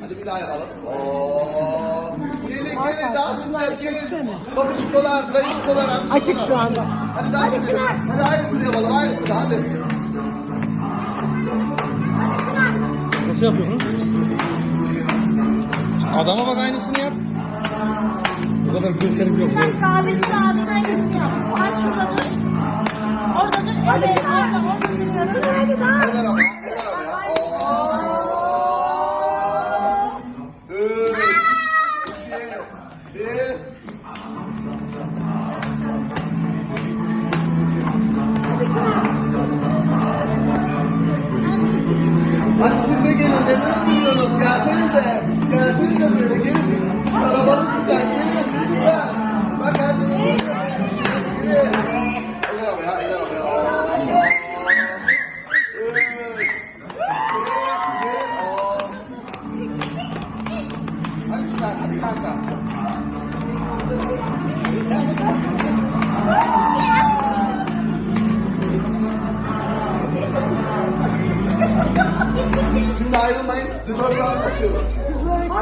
Hadi bir daha yapalım. Oo. Gelin gelin dans edeceğiz gelin. Babişkolar, dayışkolar. Açık şu anda. Hadi dans edelim. Hadi aynısını yapalım aynısını hadi. Nasıl yapıyorsun? Adama bak aynısını yap. Bu kadar gösterip yok. Çınar Sabit abinin aynısını yap. Bak şurada dur. Orada dur. Evet orada orada dur. Çınar hadi daha. Eller havaya, eller havaya. Oo. Üç, iki, bir. Hadi siz de gelin, neden oturuyorsunuz? Gelsenize, gelsenize böyle gelin. Kalabalık güzel, gelin lütfen. Bak herkes oturuyor. Gelin. Eller havaya, eller bir. Oo. Hadi Çınar, hadi kanka. ayrılmayın. Röportajı açıyorum.